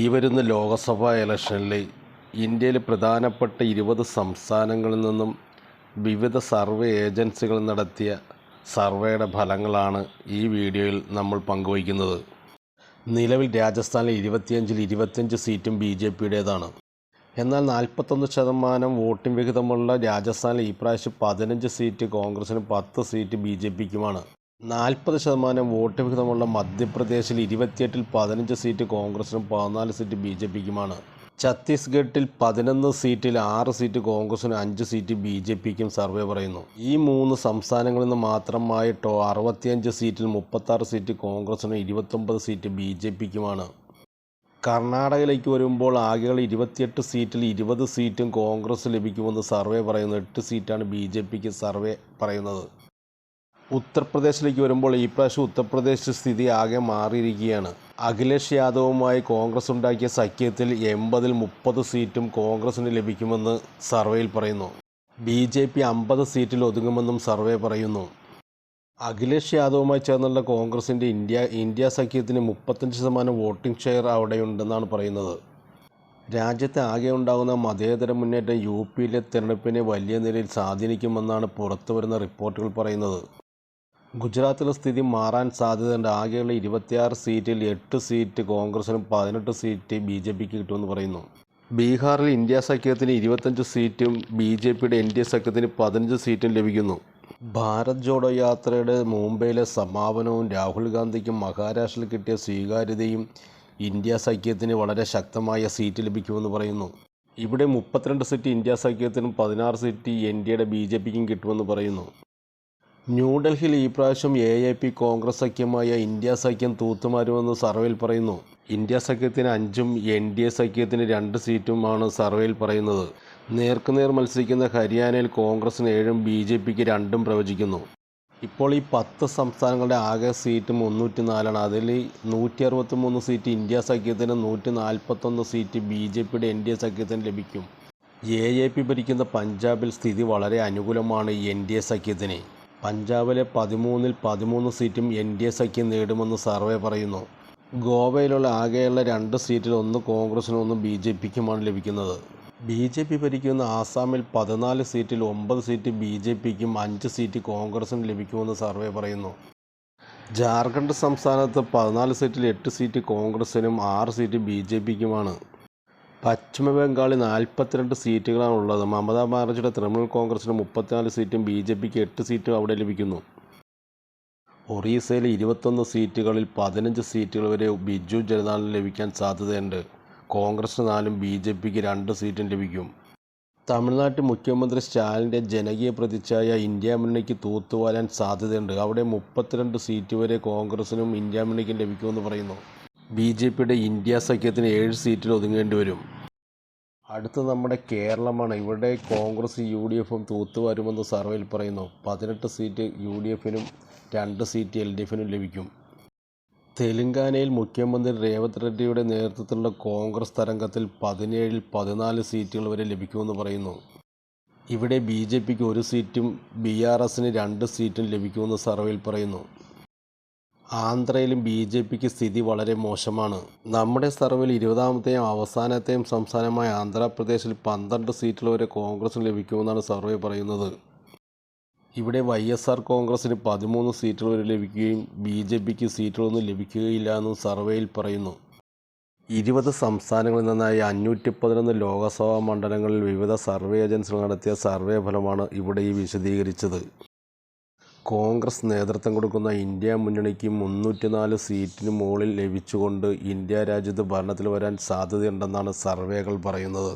ഈ വരുന്ന ലോകസഭാ ഇലക്ഷനിൽ ഇന്ത്യയിൽ പ്രധാനപ്പെട്ട ഇരുപത് സംസ്ഥാനങ്ങളിൽ നിന്നും വിവിധ സർവേ ഏജൻസികൾ നടത്തിയ സർവേയുടെ ഫലങ്ങളാണ് ഈ വീഡിയോയിൽ നമ്മൾ പങ്കുവയ്ക്കുന്നത്. നിലവിൽ രാജസ്ഥാനിൽ ഇരുപത്തിയഞ്ചിൽ ഇരുപത്തിയഞ്ച് സീറ്റും ബി ജെ പിയുടേതാണ്. എന്നാൽ നാൽപ്പത്തൊന്ന് ശതമാനം വോട്ടിംഗ് വിഹിതമുള്ള രാജസ്ഥാനിൽ ഈ പ്രാവശ്യം പതിനഞ്ച് സീറ്റ് കോൺഗ്രസിനും പത്ത് സീറ്റ് ബി ജെ പിക്കുമാണ്. നാൽപ്പത് ശതമാനം വോട്ട് വിഹിതമുള്ള മധ്യപ്രദേശിൽ ഇരുപത്തിയെട്ടിൽ പതിനഞ്ച് സീറ്റ് കോൺഗ്രസിനും പതിനാല് സീറ്റ് ബി ജെ പിക്കുമാണ്. ഛത്തീസ്ഗഡിൽ പതിനൊന്ന് സീറ്റിൽ ആറ് സീറ്റ് കോൺഗ്രസിനും അഞ്ച് സീറ്റ് ബി ജെ പിക്കും സർവേ പറയുന്നു. ഈ മൂന്ന് സംസ്ഥാനങ്ങളിൽ നിന്ന് മാത്രമായിട്ടോ അറുപത്തിയഞ്ച് സീറ്റിൽ മുപ്പത്താറ് സീറ്റ് കോൺഗ്രസിനും ഇരുപത്തൊമ്പത് സീറ്റ് ബി ജെ പിക്കുമാണ്. കർണാടകയിലേക്ക് വരുമ്പോൾ ആകെയുള്ള ഇരുപത്തിയെട്ട് സീറ്റിൽ ഇരുപത് സീറ്റും കോൺഗ്രസ് ലഭിക്കുമെന്ന് സർവേ പറയുന്നു. എട്ട് സീറ്റാണ് ബി ജെ പിക്ക് സർവേ പറയുന്നത്. ഉത്തർപ്രദേശിലേക്ക് വരുമ്പോൾ ഈ പ്രാവശ്യം ഉത്തർപ്രദേശ് സ്ഥിതി ആകെ മാറിയിരിക്കുകയാണ്. അഖിലേഷ് യാദവുമായി കോൺഗ്രസ് ഉണ്ടാക്കിയ സഖ്യത്തിൽ എൺപതിൽ മുപ്പത് സീറ്റും കോൺഗ്രസിന് ലഭിക്കുമെന്ന് സർവേയിൽ പറയുന്നു. ബി ജെ പി അമ്പത് സീറ്റിൽ ഒതുങ്ങുമെന്നും സർവേ പറയുന്നു. അഖിലേഷ് യാദവുമായി ചേർന്നുള്ള കോൺഗ്രസിന്റെ ഇന്ത്യ ഇന്ത്യ സഖ്യത്തിന് മുപ്പത്തഞ്ച് ശതമാനം വോട്ടിംഗ് ഷെയർ അവിടെയുണ്ടെന്നാണ് പറയുന്നത്. രാജ്യത്തെ ആകെ ഉണ്ടാകുന്ന മതേതര മുന്നേറ്റം യു പിയിലെ തിരഞ്ഞെടുപ്പിനെ വലിയ നിലയിൽ സ്വാധീനിക്കുമെന്നാണ് പുറത്തുവരുന്ന റിപ്പോർട്ടുകൾ പറയുന്നത്. ഗുജറാത്തിലെ സ്ഥിതി മാറാൻ സാധ്യതയുണ്ട്. ആകെയുള്ള ഇരുപത്തിയാറ് സീറ്റിൽ എട്ട് സീറ്റ് കോൺഗ്രസിനും പതിനെട്ട് സീറ്റ് ബി ജെ പിക്ക് കിട്ടുമെന്ന് പറയുന്നു. ബീഹാറിൽ ഇന്ത്യ സഖ്യത്തിന് ഇരുപത്തഞ്ച് സീറ്റും ബി ജെ പിയുടെ എൻ ഡി എ സഖ്യത്തിന് പതിനഞ്ച് സീറ്റും ലഭിക്കുന്നു. ഭാരത് ജോഡോ യാത്രയുടെ മുംബൈയിലെ സമാപനവും രാഹുൽ ഗാന്ധിക്കും മഹാരാഷ്ട്രയിൽ കിട്ടിയ സ്വീകാര്യതയും ഇന്ത്യ സഖ്യത്തിന് വളരെ ശക്തമായ സീറ്റ് ലഭിക്കുമെന്ന് പറയുന്നു. ഇവിടെ മുപ്പത്തിരണ്ട് സീറ്റ് ഇന്ത്യ സഖ്യത്തിനും പതിനാറ് സീറ്റ് എൻ ഡി എയുടെ ബി ജെ പിക്കും കിട്ടുമെന്ന് പറയുന്നു. ന്യൂഡൽഹിയിൽ ഈ പ്രാവശ്യം എ എ പി കോൺഗ്രസ് സഖ്യമായ ഇന്ത്യ സഖ്യം തൂത്തുമാരുമെന്ന് സർവേയിൽ പറയുന്നു. ഇന്ത്യ സഖ്യത്തിന് അഞ്ചും എൻ ഡി എ സഖ്യത്തിന് രണ്ട് സീറ്റുമാണ് സർവേയിൽ പറയുന്നത്. നേർക്കുനേർ മത്സരിക്കുന്ന ഹരിയാനയിൽ കോൺഗ്രസിന് ഏഴും ബി ജെ പിക്ക് രണ്ടും പ്രവചിക്കുന്നു. ഇപ്പോൾ ഈ പത്ത് സംസ്ഥാനങ്ങളുടെ ആകെ സീറ്റ് മുന്നൂറ്റി നാലാണ് അതിൽ നൂറ്റി അറുപത്തി മൂന്ന് സീറ്റ് ഇന്ത്യ സഖ്യത്തിന് നൂറ്റി നാൽപ്പത്തൊന്ന് സീറ്റ് ബി ജെ പിയുടെ എൻ ഡി എ സഖ്യത്തിന് ലഭിക്കും. എ എ പി ഭരിക്കുന്ന പഞ്ചാബിൽ സ്ഥിതി വളരെ അനുകൂലമാണ് എൻ ഡി എ സഖ്യത്തിന്. പഞ്ചാബിലെ പതിമൂന്നിൽ പതിമൂന്ന് സീറ്റും എൻ ഡി എ സഖ്യം നേടുമെന്ന് സർവേ പറയുന്നു. ഗോവയിലുള്ള ആകെയുള്ള രണ്ട് സീറ്റിൽ ഒന്ന് കോൺഗ്രസിനും ഒന്ന് ബി ജെ പിക്കുമാണ് ലഭിക്കുന്നത്. ബി ജെ പി ഭരിക്കുന്ന ആസാമിൽ പതിനാല് സീറ്റിൽ ഒമ്പത് സീറ്റ് ബി ജെ പിക്കും അഞ്ച് സീറ്റ് കോൺഗ്രസിനും ലഭിക്കുമെന്ന് സർവേ പറയുന്നു. ജാർഖണ്ഡ് സംസ്ഥാനത്ത് പതിനാല് സീറ്റിൽ എട്ട് സീറ്റ് കോൺഗ്രസിനും ആറ് സീറ്റ് ബി ജെ പിക്കുമാണ്. പശ്ചിമ ബംഗാളിൽ നാൽപ്പത്തിരണ്ട് സീറ്റുകളാണ് ഉള്ളത്. മമതാ ബാനർജിയുടെ തൃണമൂൽ കോൺഗ്രസിന് മുപ്പത്തിനാല് സീറ്റും ബി ജെ പിക്ക് എട്ട് സീറ്റും അവിടെ ലഭിക്കുന്നു. ഒറീസയിലെ ഇരുപത്തൊന്ന് സീറ്റുകളിൽ പതിനഞ്ച് സീറ്റുകൾ വരെ ബിജു ജനതാദളിന് ലഭിക്കാൻ സാധ്യതയുണ്ട്. കോൺഗ്രസിന് നാലും ബി ജെ പിക്ക് രണ്ട് സീറ്റും ലഭിക്കും. തമിഴ്നാട്ടിൽ മുഖ്യമന്ത്രി സ്റ്റാലിന്റെ ജനകീയ പ്രതിച്ഛായ ഇന്ത്യ മുന്നണിക്ക് തൂത്തുവാരാൻ സാധ്യതയുണ്ട്. അവിടെ മുപ്പത്തിരണ്ട് സീറ്റ് വരെ കോൺഗ്രസിനും ഇന്ത്യ മുന്നണിക്കും ലഭിക്കുമെന്ന് പറയുന്നു. ബി ജെ പിയുടെ ഇന്ത്യ സഖ്യത്തിന് ഏഴ് സീറ്റിൽ ഒതുങ്ങേണ്ടി വരും. അടുത്ത നമ്മുടെ കേരളമാണ്. ഇവിടെ കോൺഗ്രസ് യു ഡി എഫും തൂത്തുവാരുമെന്ന് സർവേയിൽ പറയുന്നു. പതിനെട്ട് സീറ്റ് യു ഡി എഫിനും രണ്ട് സീറ്റ് എൽ ഡി എഫിനും ലഭിക്കും. തെലങ്കാനയിൽ മുഖ്യമന്ത്രി രേവത് റെഡ്ഡിയുടെ നേതൃത്വത്തിലുള്ള കോൺഗ്രസ് തരംഗത്തിൽ പതിനേഴിൽ പതിനാല് സീറ്റുകൾ വരെ ലഭിക്കുമെന്ന് പറയുന്നു. ഇവിടെ ബി ജെ പിക്ക് ഒരു സീറ്റും ബി ആർ എസിന് രണ്ട് സീറ്റും ലഭിക്കുമെന്ന് സർവേയിൽ പറയുന്നു. ആന്ധ്രയിലും ബി ജെ പിക്ക് സ്ഥിതി വളരെ മോശമാണ്. നമ്മുടെ സർവേയിൽ ഇരുപതാമത്തെയും അവസാനത്തെയും സംസ്ഥാനമായ ആന്ധ്രാപ്രദേശിൽ പന്ത്രണ്ട് സീറ്റുകൾ വരെ കോൺഗ്രസിന് ലഭിക്കുമെന്നാണ് സർവേ പറയുന്നത്. ഇവിടെ വൈ എസ് ആർ കോൺഗ്രസിന് പതിമൂന്ന് സീറ്റുകൾ വരെ ലഭിക്കുകയും ബി ജെ പിക്ക് സീറ്റുകളൊന്നും ലഭിക്കുകയില്ല എന്നും സർവേയിൽ പറയുന്നു. ഇരുപത് സംസ്ഥാനങ്ങളിൽ നിന്നായി അഞ്ഞൂറ്റി പതിനൊന്ന് ലോകസഭാ മണ്ഡലങ്ങളിൽ വിവിധ സർവേ ഏജൻസികൾ നടത്തിയ സർവേ ഫലമാണ് ഇവിടെ ഈ വിശദീകരിച്ചത്. കോൺഗ്രസ് നേതൃത്വം കൊടുക്കുന്ന ഇന്ത്യ മുന്നണിക്ക് മുന്നൂറ്റിനാല് സീറ്റിന് മുകളിൽ ലഭിച്ചുകൊണ്ട് ഇന്ത്യ രാജ്യത്ത് ഭരണത്തിൽ വരാൻ സാധ്യതയുണ്ടെന്നാണ് സർവേകൾ പറയുന്നത്.